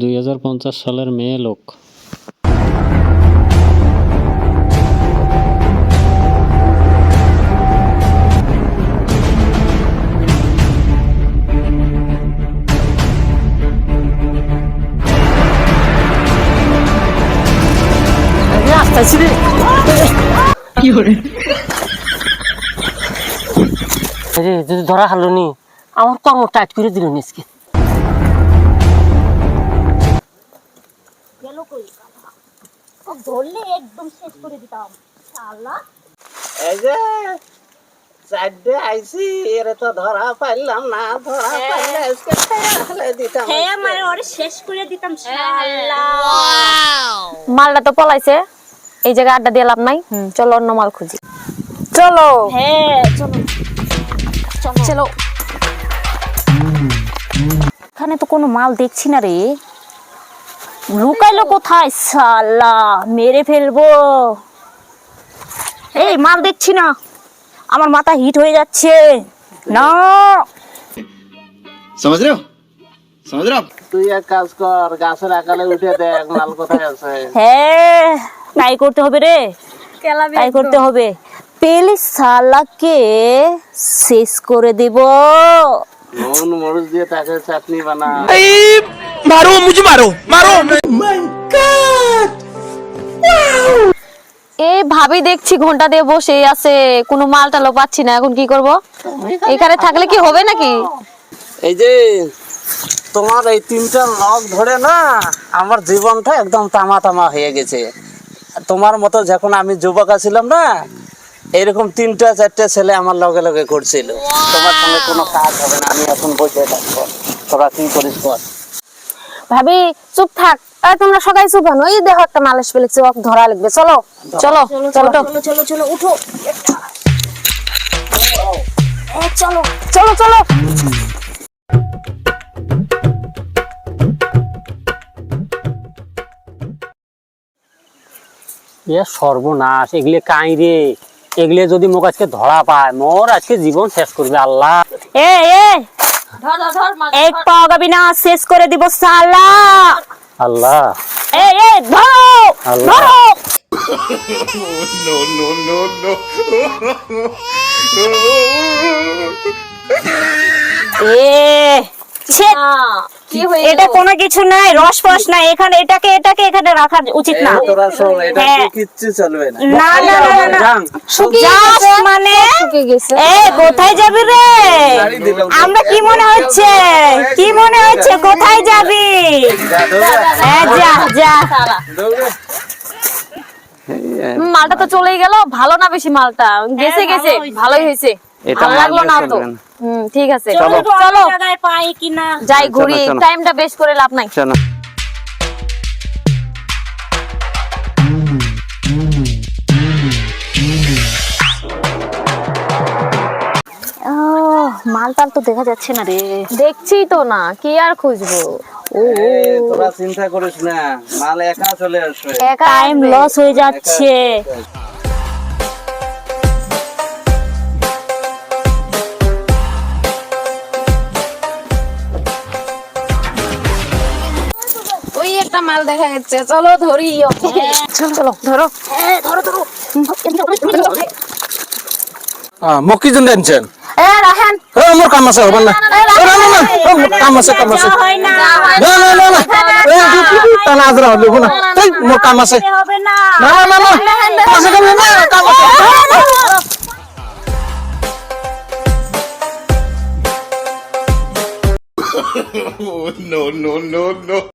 দুই হাজার পঞ্চাশ সালের মেয়ে লোক। ধরা হারলো নি আমার কর্ম টাইট করে দিল আজকে। গেল কই ও ধরলে একদম শেষ করে দিতাম শালা। এই যে চারটে আইসি এর তো ধরা পাইলাম না ধরা পাইলে আজকে ফেলে দিতাম হ্যাঁ মানে ওরে শেষ করে দিতাম শালা। মালটা তো পলাইছে এই জায়গায় আড্ডা দিয়ে লাভ নাই। চলো অন্য মাল খুঁজি। চলো! হ্যাঁ চলো। চলো। এখানে তো কোনো মাল দেখছি না রে। লুকাইলো কোথায়? সাল্লা মেরে ফেলব। এই মাল দেখছি না। আমার মাথা হিট হয়ে যাচ্ছে। না। সমাজ হ্যাঁ, করতে হবে রে। করতে হবে। শেষ করে দেব। দিয়ে তাকে চাটনি বানা। मारो मुझे मारो मारो এ ভাবি দেখছি ঘন্টা দিয়ে বসে আছে কোনো মাল টালও পাচ্ছি না এখন কি করব এখানে থাকলে কি হবে নাকি এই যে তোমার এই তিনটা লক ধরে না আমার জীবনটা একদম তামা তামা হয়ে গেছে তোমার মতো যখন আমি যুবক ছিলাম না এরকম তিনটা চারটে ছেলে আমার লগে লগে করছিল তোমার সঙ্গে কোনো কাজ হবে না আমি এখন বসে থাকবো তোরা কি করিস কর ভাবি চুপ থাক। তোমরা সবাই চুপ হন। ওই দেখো একটা মালিশ ফেলেছে ওকে ধরা লাগবে। চলো চলো। চলো চলো চলো চলো উঠো। এ, চলো চলো চলো। এ সর্বনাশ এগুলো কাই রে। এগুলো যদি মোক আজকে ধরা পায় মোর আজকে জীবন শেষ করবে আল্লাহ। এ এ এক পাও গাবি না শেষ করে দিব সালা আল্লাহ এ এ ধরো আল্লাহ। ধরো এ ছে, কি হয়ে এটা কোনো কিছু নাই রস ফস নাই এখানে এটাকে এটাকে এখানে রাখা উচিত না। হ্যাঁ। না। না না না, না, না। মানে এ কোথায় যাবি রে? আমরা কি মনে হচ্ছে? কি মনে হচ্ছে? কোথায় যাবি? হ্যাঁ যা যা। মালটা তো চলেই গেল ভালো না বেশি মালটা? গেছে গেছে ভালোই হয়েছে। ভালো লাগল না তো। না। হুম ঠিক আছে। চলো চলো। জায়গায় পাই কিনা। যাই ঘুরি টাইমটা বেশ করে লাভ নাই। শোনো মাল টাল তো দেখা যাচ্ছে না রে। দেখছি তো না কি আর খুঁজবো? তোরা চিন্তা করিস না মাল একা চলে আসবে। একা টাইম লস হয়ে যাচ্ছে। একটা মাল দেখা যাচ্ছে চলো ধরি চলো চলো ধরো মক্কি জন দেনছেন এ রাহেন এ আমার কাম আছে হবে না এ, না না না কাম আছে কাম আছে না না না না না এ কি কি কি তা না আজরা হবে না এই মোর কাম আছে হবে না না না না না কাম আছে কাম আছে না, কাম আছে no, no, no, no.